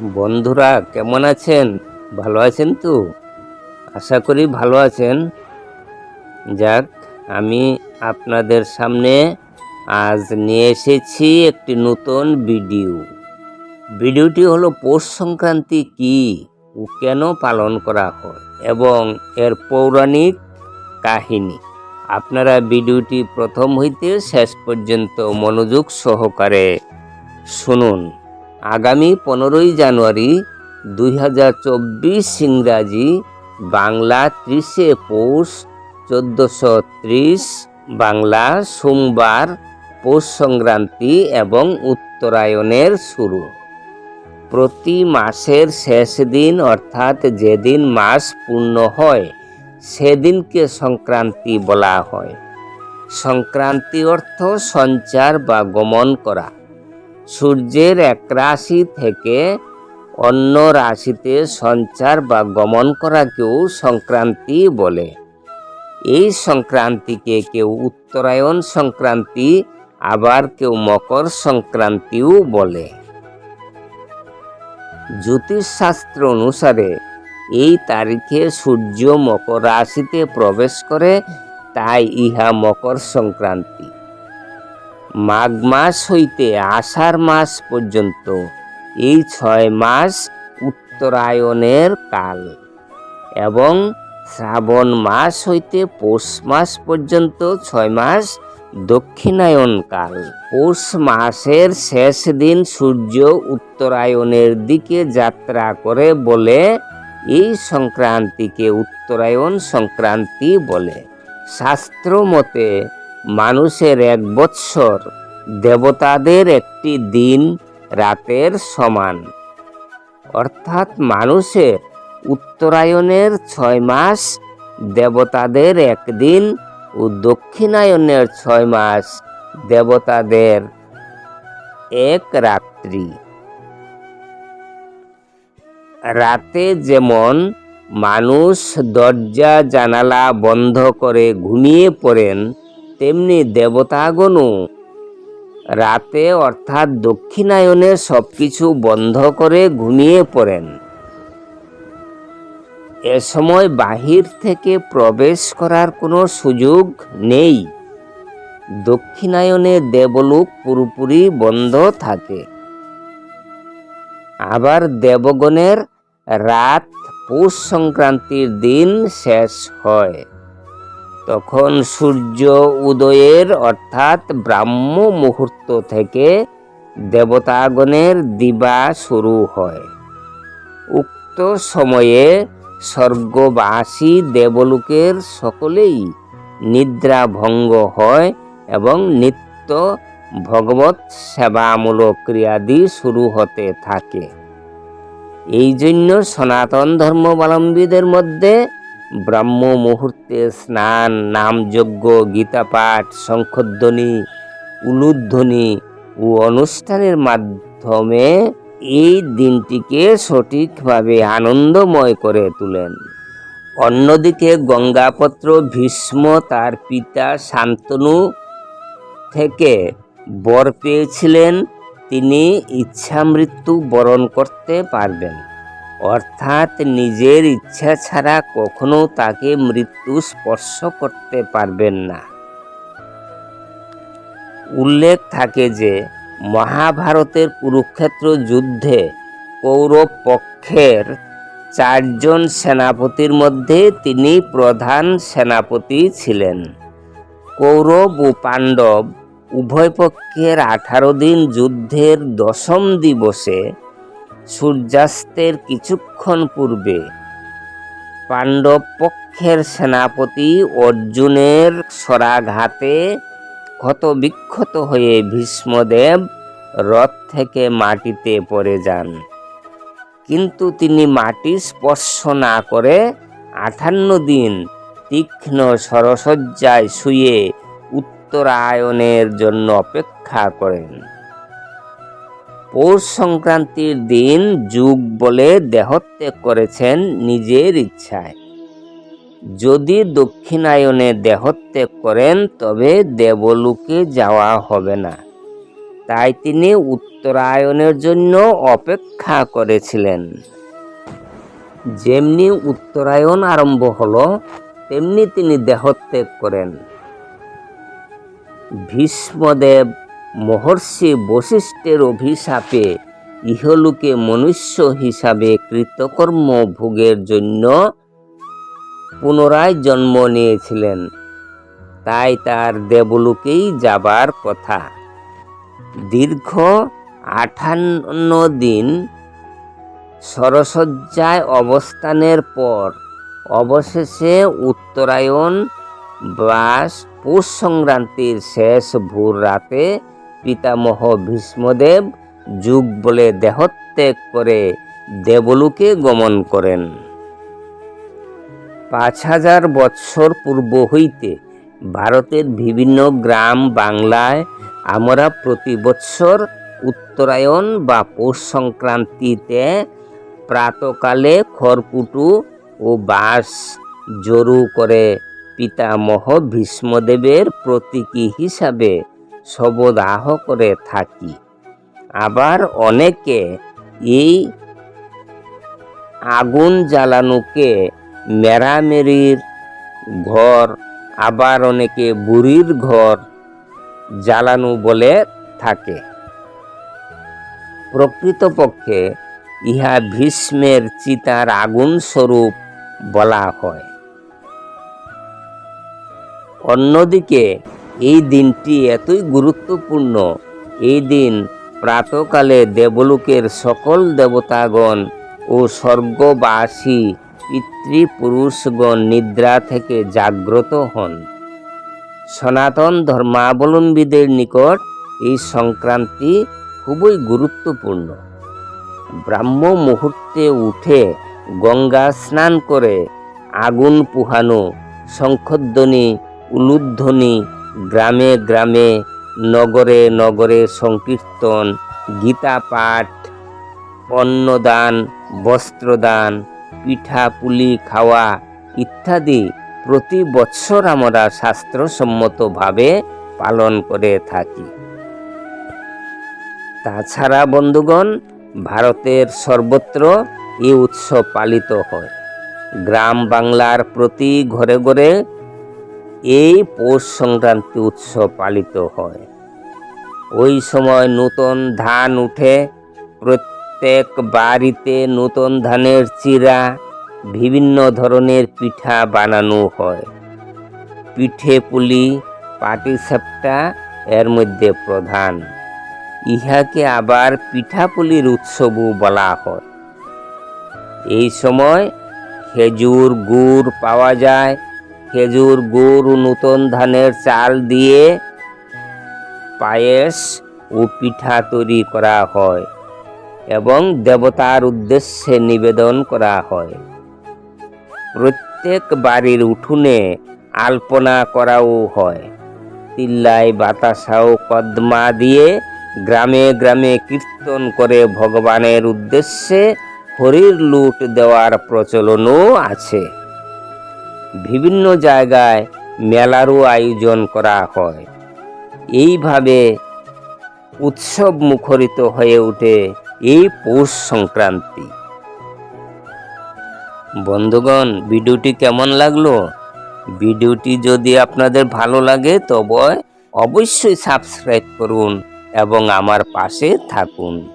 বন্ধুরা, কেমন আছেন? ভালো আছেন তো? আশা করি ভালো আছেন। যাক, আমি আপনাদের সামনে আজ নিয়ে এসেছি একটি নতুন ভিডিও। ভিডিওটি হলো, পৌষ সংক্রান্তি কি ও কেন পালন করা হয় এবং এর পৌরাণিক কাহিনী। আপনারা ভিডিওটি প্রথম হইতে শেষ পর্যন্ত মনোযোগ সহকারে শুনুন। আগামী পনেরোই জানুয়ারি দুই হাজার চব্বিশ ইংরাজি বাংলা ত্রিশে পৌষ চোদ্দোশো ত্রিশ বাংলা সোমবার পৌষ সংক্রান্তি এবং উত্তরায়ণের শুরু। প্রতি মাসের শেষ দিন অর্থাৎ যেদিন মাস পূর্ণ হয়, সেদিনকে সংক্রান্তি বলা হয়। সংক্রান্তি অর্থ সঞ্চার বা গমন করা। সূর্যের এক রাশি থেকে অন্য রাশিতে সঞ্চার বা গমন করাকেও সংক্রান্তি বলে। এই সংক্রান্তিকে কেউ উত্তরায়ণ সংক্রান্তি, আবার কেউ মকর সংক্রান্তিও বলে। জ্যোতিষশাস্ত্র অনুসারে এই তারিখে সূর্য মকর রাশিতে প্রবেশ করে, তাই ইহা মকর সংক্রান্তি। মাঘ মাস হইতে আষাঢ় মাস পর্যন্ত। এই ছয় মাস উত্তরায়ণের কাল এবং শ্রাবণ মাস হইতে পৌষ মাস পর্যন্ত ছয় মাস দক্ষিণায়ন কাল। পৌষ মাসের শেষ দিন সূর্য উত্তরায়ণের দিকে যাত্রা করে বলে এই সংক্রান্তিকে উত্তরায়ণ সংক্রান্তি বলে। শাস্ত্র মতে মানুষের এক বৎসর, দেবতাদের একটি দিন রাতের সমান। অর্থাৎ মানুষের উত্তরায়ণের ছয় মাস, দেবতাদের একদিন ও দক্ষিণায়নের ছয় মাস, দেবতাদের এক রাত্রি। রাতে যেমন মানুষ দরজা জানালা বন্ধ করে ঘুমিয়ে পড়েন তেমনি দেবতাগণও। রাতে অর্থাৎ দক্ষিণায়নে সব কিছু বন্ধ করে ঘুমিয়ে পড়েন। এ সময় বাহির থেকে প্রবেশ করার কোনো সুযোগ নেই। দক্ষিণায়নে দেবলোক পুরোপুরি বন্ধ থাকে। আবার দেবগণের রাত পৌষ সংক্রান্তির দিন শেষ হয়। তখন সূর্য উদয়ের অর্থাৎ ব্রাহ্ম মুহূর্ত থেকে দেবতাগণের দিবা শুরু হয়। উক্ত সময়ে স্বর্গবাসী দেবলোকের সকলেই নিদ্রা ভঙ্গ হয় এবং নিত্য ভগবত সেবামূলক ক্রিয়াদি শুরু হতে থাকে। এই জন্য সনাতন ধর্মাবলম্বীদের মধ্যে ব্রাহ্ম মুহূর্তে স্নান, নামযজ্ঞ, গীতাপাঠ, শঙ্খধ্বনি, উলুধ্বনি ও অনুষ্ঠানের মাধ্যমে এই দিনটিকে সঠিকভাবে আনন্দময় করে তোলেন। অন্যদিকে গঙ্গাপত্র ভীষ্ম তার পিতা শান্তনু থেকে বর পেয়েছিলেন, তিনি ইচ্ছামৃত্যু বরণ করতে পারবেন। অর্থাৎ নিজের ইচ্ছা ছাড়া কখনো তাকে মৃত্যু স্পর্শ করতে পারবেন না। উল্লেখ থাকে যে, মহাভারতের কুরুক্ষেত্র যুদ্ধে কৌরব পক্ষের চারজন সেনাপতির মধ্যে তিনি প্রধান সেনাপতি ছিলেন। কৌরব ও পাণ্ডব উভয় পক্ষের আঠারো দিন যুদ্ধের দশম দিবসে সূর্যাস্তের কিছুক্ষণ পূর্বে পাণ্ডব পক্ষের সেনাপতি অর্জুনের স্বরাঘাতে ক্ষতবিক্ষত হয়ে ভীষ্মদেব রথ থেকে মাটিতে পড়ে যান। কিন্তু তিনি মাটি স্পর্শ না করে আঠান্ন দিন তীক্ষ্ণ সরসজ্জায় শুয়ে উত্তরায়ণের জন্য অপেক্ষা করেন। পৌষ সংক্রান্তির দিন যুগ বলে দেহত্যাগ করেছেন নিজের ইচ্ছায়। যদি দক্ষিণায়নে দেহত্যাগ করেন, তবে দেবলোকে যাওয়া হবে না। তাই তিনি উত্তরায়ণের জন্য অপেক্ষা করেছিলেন। যেমনি উত্তরায়ণ আরম্ভ হলো, তেমনি তিনি দেহত্যাগ করেন। ভীষ্মদেব মহর্ষি বশিষ্ঠের অভিশাপে ইহলোকে মনুষ্য হিসাবে কৃতকর্ম ভোগের জন্য পুনরায় জন্ম নিয়েছিলেন। তাই তার দেবলোকেই যাবার কথা। দীর্ঘ আঠান্ন দিন সরসজ্জায় অবস্থানের পর অবশেষে উত্তরায়ণ বাস পৌষ সংক্রান্তির শেষ ভোর রাতে পিতামহ ভীষ্মদেব যুগ বলে দেহত্যাগ করে দেবলোকে গমন করেন। পাঁচ হাজার বৎসর পূর্ব হইতে ভারতের বিভিন্ন গ্রাম বাংলায় আমরা প্রতি বৎসর উত্তরায়ণ বা পৌষ সংক্রান্তিতে প্রাতকালে খড়কুটু ও বাঁশ জরু করে পিতামহ ভীষ্মদেবের প্রতীকী হিসাবে শবদাহ করে থাকি। আবার অনেকে এই আগুন জ্বালানোকে মেরামেরির ঘর, আবার অনেকে বুড়ির ঘর জ্বালানো বলে থাকে। প্রকৃতপক্ষে ইহা ভীষ্মের চিতার আগুন স্বরূপ বলা হয়। অন্যদিকে এই দিনটি এতই গুরুত্বপূর্ণ। এই দিন প্রাতকালে দেবলোকের সকল দেবতাগণ ও স্বর্গবাসী, পিতৃপুরুষগণ নিদ্রা থেকে জাগ্রত হন। সনাতন ধর্মাবলম্বীদের নিকট এই সংক্রান্তি খুবই গুরুত্বপূর্ণ। ব্রাহ্ম মুহূর্তে উঠে গঙ্গা স্নান করে আগুন পুহানো, শঙ্খধ্বনি, উলুধ্বনি গ্রামে গ্রামে, নগরে নগরে সংকীর্তন গীতা পাঠ অন্নদান, বস্ত্রদান, পিঠা, পুলি, খাওয়া ইত্যাদি প্রতি বৎসর আমরা শাস্ত্রসম্মতভাবে পালন করে থাকি। তাছাড়া বন্ধুগণ, ভারতের সর্বত্র এই উৎসব পালিত হয়। গ্রাম বাংলার প্রতি ঘরে ঘরে এই পৌষ সংক্রান্তি উৎসব পালিত হয়। ওই সময় নূতন ধান উঠে, প্রত্যেক বাড়িতে নূতন ধানের চিরা, বিভিন্ন ধরনের পিঠা বানানো হয়। পিঠে পুলি, পাটিসাপটা এর মধ্যে প্রধান। ইহাকে আবার পিঠাপুলির উৎসবও বলা হয়। এই সময় খেজুর গুড় পাওয়া যায় খেজুর, গুড়, নূতন ধানের চাল দিয়ে পায়েস ও পিঠা তৈরি করা হয় এবং দেবতার উদ্দেশ্যে নিবেদন করা হয়। প্রত্যেক বাড়ির উঠোনে আলপনা করাও হয়। তিল্লাই বাতাসা ও কদমা দিয়ে গ্রামে গ্রামে কীর্তন করে ভগবানের উদ্দেশ্যে হরির লুট দেওয়ার প্রচলনও আছে। বিভিন্ন জায়গায় মেলারও আয়োজন করা হয়। এইভাবে উৎসব মুখরিত হয়ে ওঠে এই পৌষ সংক্রান্তি। বন্ধুগণ, ভিডিওটি কেমন লাগল? ভিডিওটি যদি আপনাদের ভালো লাগে, তবে অবশ্যই সাবস্ক্রাইব করুন এবং আমার পাশে থাকুন।